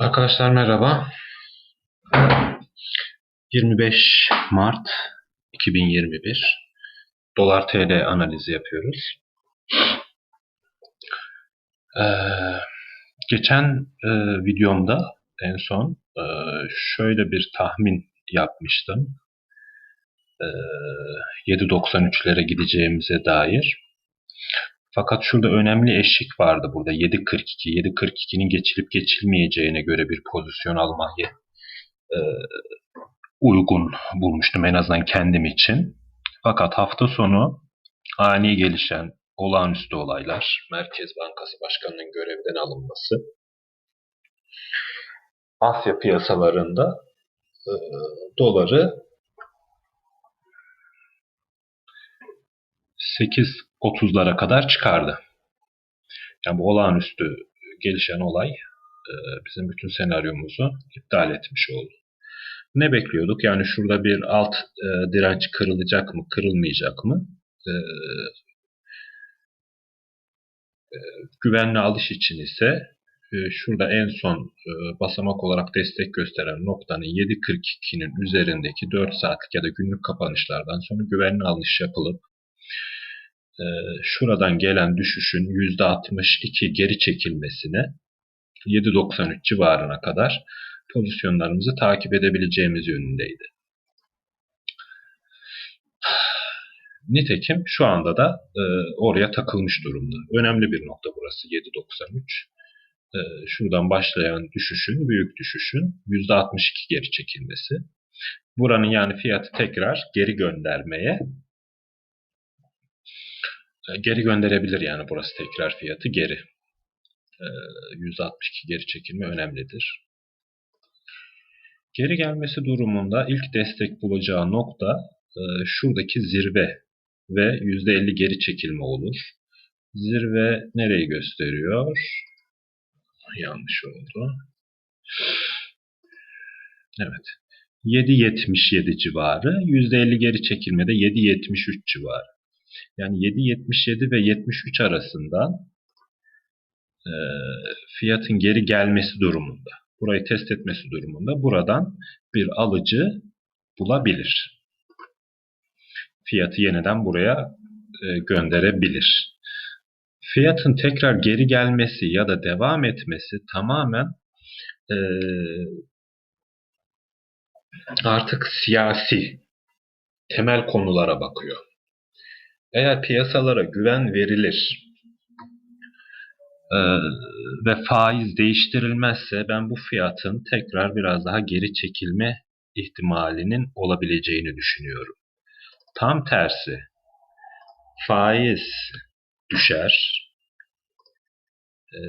Arkadaşlar merhaba. 25 Mart 2021 Dolar TL analizi yapıyoruz. Ee, geçen e, videomda en son e, şöyle bir tahmin yapmıştım. E, 7.93'lere gideceğimize dair. Fakat şurada önemli eşik vardı burada. 7.42. 7.42'nin geçilip geçilmeyeceğine göre bir pozisyon almayı e, uygun bulmuştum en azından kendim için. Fakat hafta sonu ani gelişen olağanüstü olaylar, Merkez Bankası Başkanı'nın görevden alınması, Asya piyasalarında e, doları 8.30'lara kadar çıkardı. Yani bu olağanüstü gelişen olay e, bizim bütün senaryomuzu iptal etmiş oldu. Ne bekliyorduk? Yani şurada bir alt e, direnç kırılacak mı, kırılmayacak mı? E, e, güvenli alış için ise şurada en son basamak olarak destek gösteren noktanın 7.42'nin üzerindeki 4 saatlik ya da günlük kapanışlardan sonra güvenli alış yapılıp şuradan gelen düşüşün %62 geri çekilmesine 7.93 civarına kadar pozisyonlarımızı takip edebileceğimiz yönündeydi. Nitekim şu anda da e, oraya takılmış durumda. Önemli bir nokta burası 7.93. E, şuradan başlayan düşüşün, büyük düşüşün %62 geri çekilmesi. Buranın yani fiyatı tekrar geri göndermeye e, geri gönderebilir yani burası tekrar fiyatı geri. E, %62 geri çekilme önemlidir. Geri gelmesi durumunda ilk destek bulacağı nokta e, şuradaki zirve ve %50 geri çekilme olur. Zirve nereyi gösteriyor? Yanlış oldu. Evet. 7.77 civarı. %50 geri çekilmede 7.73 civarı. Yani 7.77 ve 73 arasında e, fiyatın geri gelmesi durumunda, burayı test etmesi durumunda buradan bir alıcı bulabilir. Fiyatı yeniden buraya e, gönderebilir. Fiyatın tekrar geri gelmesi ya da devam etmesi tamamen e, artık siyasi temel konulara bakıyor. Eğer piyasalara güven verilir e, ve faiz değiştirilmezse ben bu fiyatın tekrar biraz daha geri çekilme ihtimalinin olabileceğini düşünüyorum. Tam tersi faiz düşer e,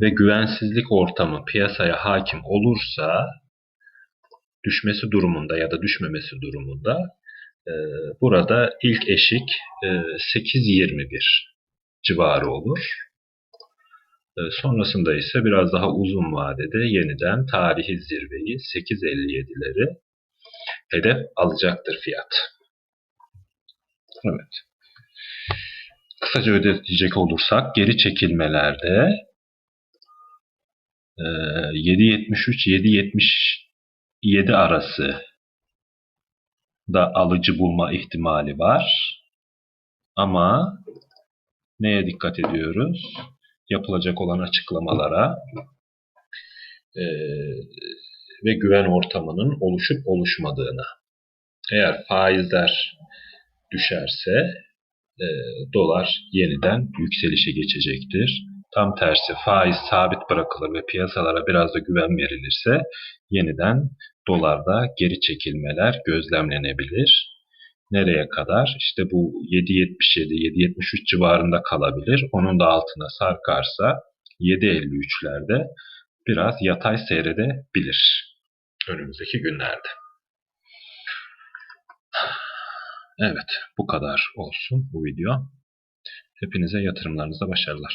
ve güvensizlik ortamı piyasaya hakim olursa düşmesi durumunda ya da düşmemesi durumunda burada ilk eşik e, 8.21 civarı olur. E, sonrasında ise biraz daha uzun vadede yeniden tarihi zirveyi 8.57'leri hedef alacaktır fiyat. Evet. Kısaca ödetleyecek olursak geri çekilmelerde 7.73-7.77 arası da alıcı bulma ihtimali var. Ama neye dikkat ediyoruz? Yapılacak olan açıklamalara e, ve güven ortamının oluşup oluşmadığına. Eğer faizler düşerse e, dolar yeniden yükselişe geçecektir. Tam tersi faiz sabit bırakılır ve piyasalara biraz da güven verilirse yeniden dolarda geri çekilmeler gözlemlenebilir. Nereye kadar? İşte bu 7.77-7.73 civarında kalabilir. Onun da altına sarkarsa 7.53'lerde biraz yatay seyredebilir önümüzdeki günlerde. Evet, bu kadar olsun bu video. Hepinize yatırımlarınızda başarılar.